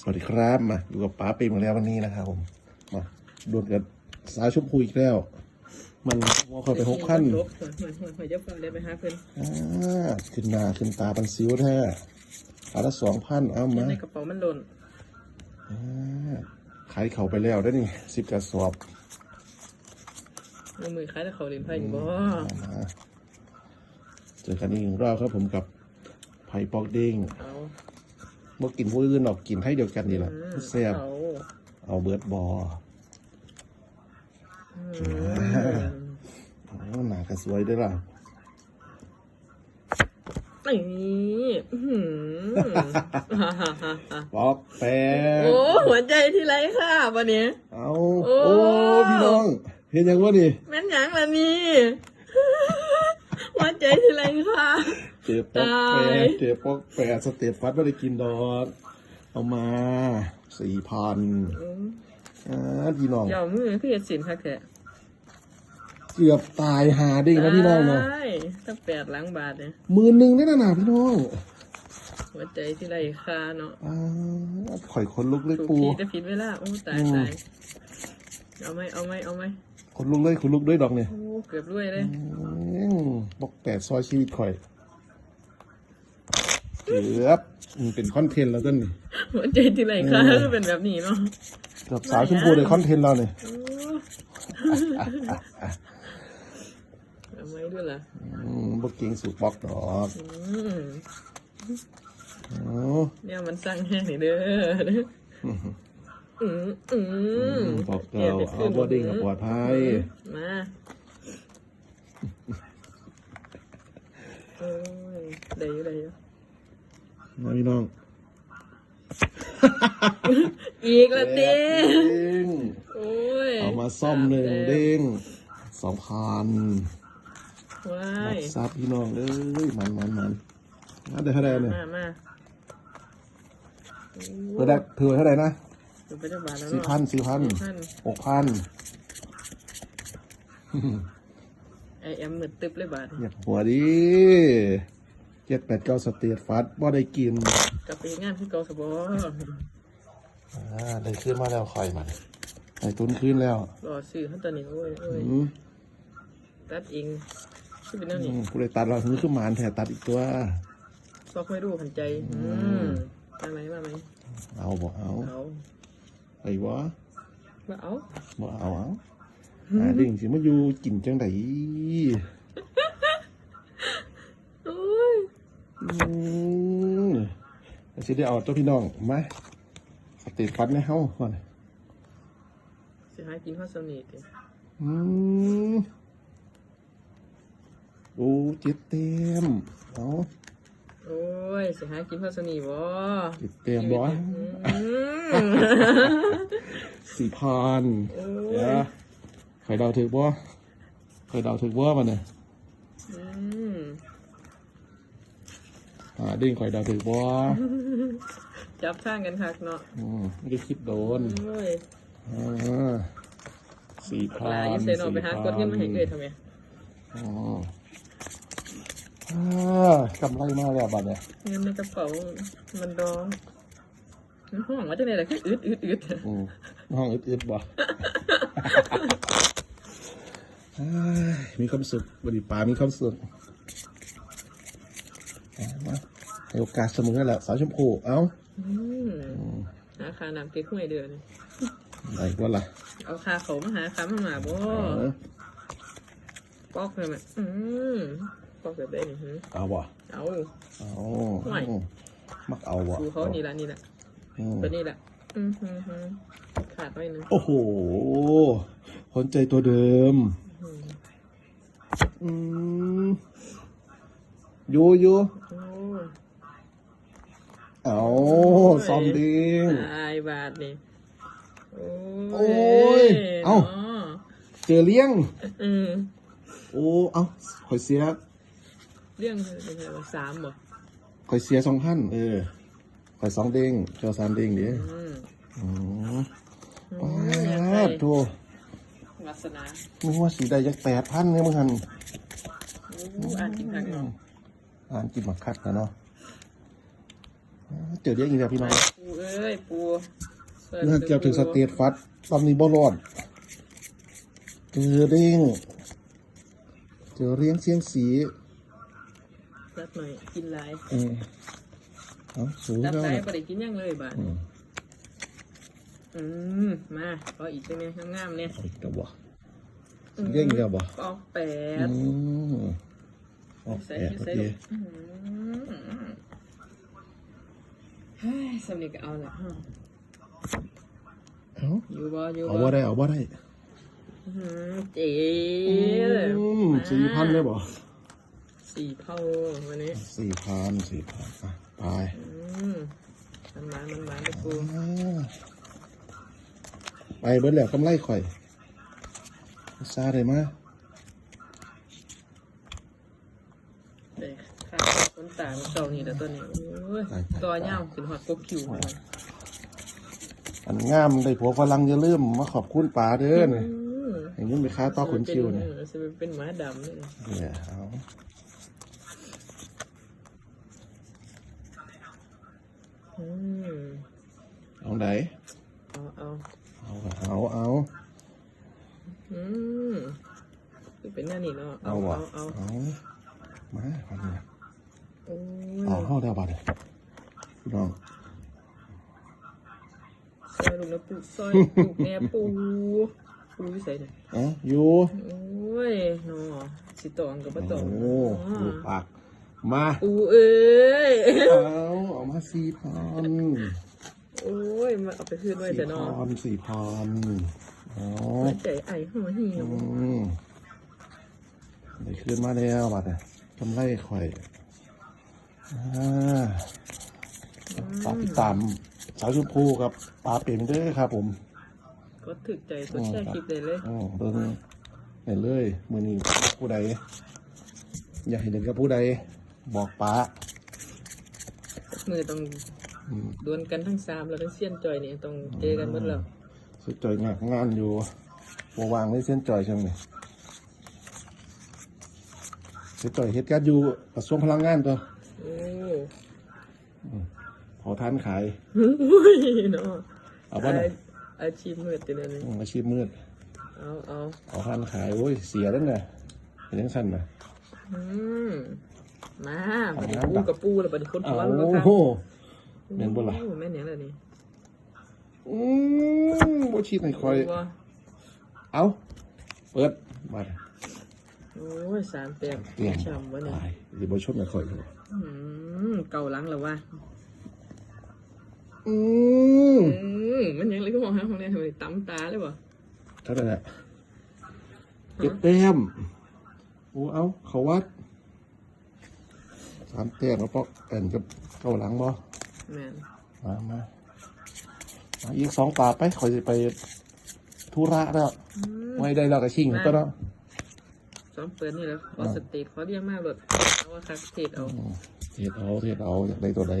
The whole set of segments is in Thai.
สวัสดีครับมาอยู่กับป๋าปีมาแล้ววันนี้นะครับผม มาโดนกับสาวชมพูอีกแล้ว มันมองเข้าไปหกขั้นลบหัวหัวหัวหัวเจ้าฟังได้ไปหาเพิ่นอ่าขึ้นหน้าขึ้นตาเป็นซิวแท้ขาละสองพันเอามาในกระเป๋ามันหล่นอ่าขายเข่าไปแล้วได้อนี่สิบกระสอบมือมือคล้ายแต่เขาเล่นไพ่อยู่บ่เอามาเจอกันอีกหนึ่งรอบครับผมกับไผ่ปอกเด้ง เอาเมื่อกินผู้อื่นหรอกกินให้เดียวกันนี่แหละอืมแซ่บเอาเอาเบิร์ดบออืมเอาหนากระสวยด้วยล่ะนี่อื้อหือฮ่าฮ่าฮ่าฮ่าปอกแปดโอ้หัวใจที่ไรค่ะวันนี้ เอาโอ้โอ้พี่น้องเห็นยังวะนี่แม่นหยังล่ะนี่หัวใจที่ไรค่ะ เจ็บปอกแปตายดเจ็บปอกแปดสเตตฟัดไม่ได้กินดอกเอามาสี่พันอืมอ่าพี่น้องเดี๋ยวมือพี่เฮ็ดสินค่ะแค่เกือบตายหาดิ้งนะพี่น้องเนาะใช่ตั้งแปดหลังบาทเนี่ยหมื่นหนึ่งได้นะหนาพี่น้องหัวใจที่ไรค่ะเนาะอ่าข่อยคนลุกเลยถูกปูทีจะผิดเวลาโอ้ตายอืมตายเอาไหมเอาไหมเอาไหมคนลุกเลยคนลุกด้วยดอกเนี่ยโอ้เกือบด้วยเลยอืมบอกแปดซอยชีวิตข่อย เกือบมันเป็นคอนเทนต์แล้วก็นี่หัวใจที่ไรคะก็เป็นแบบนี้เนาะเกือบสาวชมพูในคอนเทนต์เราเนี่ยโอ้เอาไหมด้วยล่ะอืมบกเก่งสูบบอกดอกอืมอ๋อเนี่ยมันสั่งแห้งนี่เด้ออืมอืมบอกเราเอาบอดิ้งกับปลอดภัยมาโอ้ยได้อยู่ได้อยู่ น้องพี่น้องอีกและเต้เด้งโอ้ยเอามาซ่อมหนึ่งเด้งสองพันว้ารัยบทรัพย์พี่น้องเอ้ยมันมันมันน่าได้เท่าไหร่เนี่ยมามาเพื่อได้เพื่อเท่าไหร่นะดูไปจังบาทแล้วสี่เนาะพันสี่พันพันหกพันไอแอมมืดตึ๊บเลยบาทอยากหัวดิ เจ็ดแปดเก้าสเตทฟัดบ่ได้กินกลับไปงานที่เกาสบออ่าได้ขึ้นมาแล้วคอยมันได้ตุนขึ้นแล้วรอซื้อเขาตอนนี้โอ้ยโอ้ยอืมตัดเองชื่อเป็นแนั่นอืนี่มผู้ใดตัดเราคือขึ้นมานแถตัดอีกตัวซอกไม่รู้ขันใจ อืมมาไหมมาไหมเอาบ่เอาเอาไอ้วะมาเอาบ่เอาเอาหาดิ่งสิมาอยู่กินจังได โอ้ย อืมแล้ว สิได้เอาตัวพี่น้องมาสเตทฟัดในเฮาก่อนสิหากินข้าวสนิทดิอืมโอ้เจ็ดเต็มเอาโอ้ยสิหากินข้าวสนิทบ่เจ็ดเต็มบ่อืมสี่พันโอ้เดี๋ยวยใครเดาถึกบ่ใครเดาถึกบ่มันเนี่ยอืมอ่าดิ่งใครเดาถึกบ่ จับข้างกันคักเนาะอืมไม่ได้คิดโดนโอ้ยอ่าสี่พัลานอีเซนออกไปหากดเงินมาให้เกยทำไงอ๋ออ่ากำไรมาแล้วบัดเนี่ยเงินในกระเป๋ามันดองมันห่วงว่าจะไหนล่ะคืออึดอึดอึดอืมห้องอึดๆบ่อ้ายมีความสุขบริปามีความสุขเอามาให้ โอกาสเสมอแหละสาวชมพูเอ้าอืมหาคาน้ำเก๊กห้วยเดือนไหนว่าล่ะเอาคาเขามาหาคามาหมาบ่เออปอกเลยมั้ยอืมปอกแบบได้นี่หือเอาบ่เอาเอาไม่มักเอาบ่ดูเขานี่ละนี่ละอืมตัวนี้ละอืมหืมหืมขาดไว้หนึงโอ้โหคนใจตัวเดิมอืมอืมอยู่อยู่โอ้ย เอาซอมดิงตายบาทนี่โอ้โอ้ยเอ้านะเจอเลี้ยงอืมโอ้ เอาข่อยเสีย เรื่องเป็นไงวะสามบ่ข่อยเสียสองพันเออข่อยสองเด้งเจ้าสามเด้งเดี๋ยวอืมอืมโอ้ป้ายอยากดได้โถวาสนามึงว่าสีใดยักแปดพันเนี่ยมึงหันโอ้อ่านจริงจังเนาะ อ่านกินหมักคัดนะเนาะ เจอเรียกอีกแล้วพี่น้องปูเอ้ยปูเนื่อจะถึงสเตทฟัดตอนนี้บ่รอดเจอเรียงเจอเรียงเสียงสีสักหน่อยกินหลายอืมเอาสูงดับแล้วสายเนี่ยบ่ได้กินหยังเลยบาดอืมอืมมาขออีกได้ไหมงามๆเนี่ยเอาอีกแล้วบ่เรียกอีกแล้วบ่ออกแปอืดมออกใส่แอบโอใส่เคลูกอืม เฮ้ยสำเนียงก็เอาละฮะเอาอยู่บ่อยู่เอาบ่บ่ได้เอาบ่ได้อื้อหือเจ๋อืมสี่พันเลยบ่สี่เท่าวันนี้สี่พันสี่พันอะไปอืมมันหวานมันหวานไปกูอ่าไปเบิดแล้วกำไรข่อยซาได้มาเด็กข้าวต้นตาลเก่านี่แต่ตัวนี้โอ้ ยตัวเน่าขึ้นหอดกบคิวมาอันงามได้ผัวฝรั่งอย่าลืมมาขอบคุณป๋าเด้อนี่อืมอย่างนี้ไปค้าต่อขุนคิวเนี่ยเออจะเป็นหมาดำเลยเนี่ยเอาอืมเอาไหนเอาเอาเอาเอาเอาอืมคือเป็นหน้านี่เนาะเอาเอาวะเอาเอาเอามาเอาเนี่ยโอ้ เอายเข้าได้ป่ะเนี่ยพี่น้องซอยลูกนะปูซอยปูแม่ปูปูวิสัยเนี่ยเอ๋ออยู่โอ้ยเนาะสิตองกับปะตโอ้องโหดูปากมาปูเอ้ยเอาเอามาสี่พันโอ้ยมาเอาไปคืนไว้สี่แต่เนาะพันสี่พันเอาหัวใจไอ้หัวหิวอืมได้ขึ้นมาแล้วบัดเนี่ยกำไรข่อยอ่า ฝากติดตามสาวชมพูกับปลาเป๋มเด้อครับ ผมก็ถึกใจตัวแช่คลิปเลยเลยอ๋อเบิ่งเห็นเลยมือนี้ผู้ใด อยากเห็นกับผู้ใดบอกป้ามือต้องอืมดวลกันทั้งสามแล้วทั้งเซียนจอยนี่ต้องเจอกันหมดแล้วสุดจอยงานงานอยู่ววางเลยเส้นจอยช่างนี่เส้นจอยเฮ็ดการอยู่กระทรวงพลังงานตัว โอ้ขอทานขายอุ้ยเนาะเอาบ้านอาอาชีพมืดติเลยนี่อาชีพมืด เอาเอาขอทานขายโอ้ยเสียแล้วเนี่ยเป็นยังสั้นนะอืมมาบัดนี้เอาปูน้ำกับปูแล้วบัดนี้คนโอ้หัวแล้วครับโหแม่นบ่ล่ะโอ้แม่นเนี่ยเลยนี่อืมบ่ชีดให้คอยบ่เอาเปิดมาโอ้ยสามแต้มเตรียมช้ำวะเนี่ยตายหรือบ่ชดให้คอยเลยอืม เก่าหลังแล้ววะอืมอืมมันยังเลยก็มองหาของเนี่ยทำไมตำตาเลยบ่เท่าไหร่ละเจ็ดแต้มโอ้เอาเขาวัดสามแต้มแล้วก็แอนกับเก้าหลังบ่แม่นมามามาอีกสองปลาไปคอยจะไปธุระแล้วอืม ไม่ได้เราก็ชิงก็แล้ว ซ้อมเปิดนี่แล้วขอสเตทขอเรียกมากเลยเอาว่าคักเทศเอาอืมเทียดเอาเทียดเอาอยากได้ตัวใด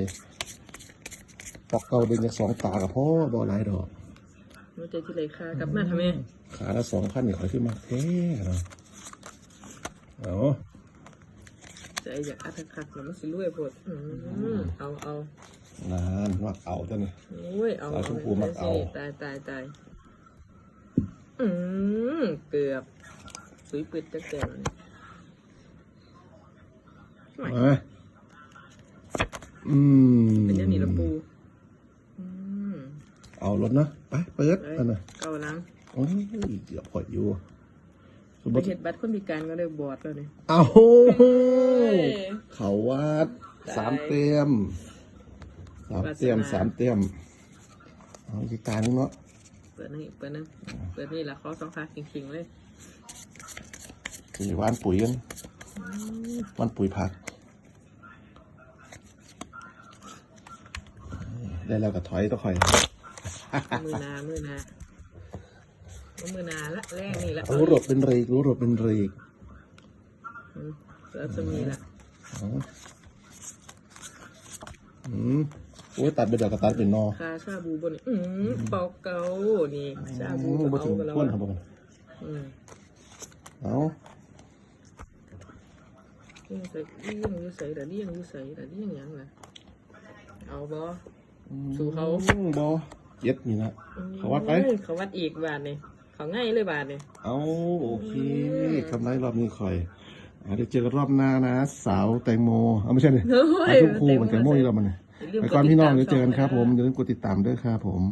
ตอกเก้าเดินจากสองปลากับพ่อบ่หลายดอกหัวใจที่ไหลคากลับมาทำไมขาละสองพันนี่คอยขึ้นมาเท่เนาะเอาใจอยากอัดคักๆแล้วมันสิรวยโพดอืมเอาเอานานมักเอาตัวนี้โอ้ยเอาเอาชมพูมาเอาตายตายตายอืมเกือบ สุยปืดจะแก่เลยมาอืมเป็นยังนี่ละปูอืมเอารถเนาะไปเปิดเอ้ยอันน่ะเก่าหลังโอ้ยเดี๋ยวพออยู่สมไปมติเห็ดบัตรคนพิการก็เลยบอดแล้วนี่เอายเขาวัดตายสามเต็มสามเต็มวาสนาสามเต็มเอาอีกการนึงเนาะเปิดนี่เปิดนึงเปิดนี่ละขอสองขาขิงๆเลย สี่วานปุ๋ยกันวันปุ๋ยผัก ได้แล้วก็ถอยต้องคอย มือนา มือนาเอามือนาละแรกนี่ละรู้รถเป็นเรกรู้รถเป็นเรกอืมแล้วจะมีละเอาอืมโอ้ยตัดไปเดี๋ยวก็ตัดเป็นนอคาชาบูบนนี่อืมเปาเกานี่ชาอืบูมกับมาเอาถึงกันแล้วก้นอะครับผมอืมเอา เลี้ยงใส่เลี้ยงอยูใส่แต่เลี้ยงอยูใส่แต่เลี้ยงหยังล่ะเอาบ่ สู่เขา บอเย็ดนี่นะเขาวัดไปอืมเขาวัดอีกบาทนี่เขาง่ายเลยบาทนี่ เอาโอเคกำไรรอบนี้คอยอ่าเดี๋ยวเจอกันรอบหน้านะ สาวแตงโมเอาไม่ใช่เลยโอ้สาวยชมพูเหมือนแตงโมนี่เรามันเนี่ยไปก่อนพี่น้องเดี๋ยวเจอกันครับผมอย่าลืมกดติดตามด้วยครับผม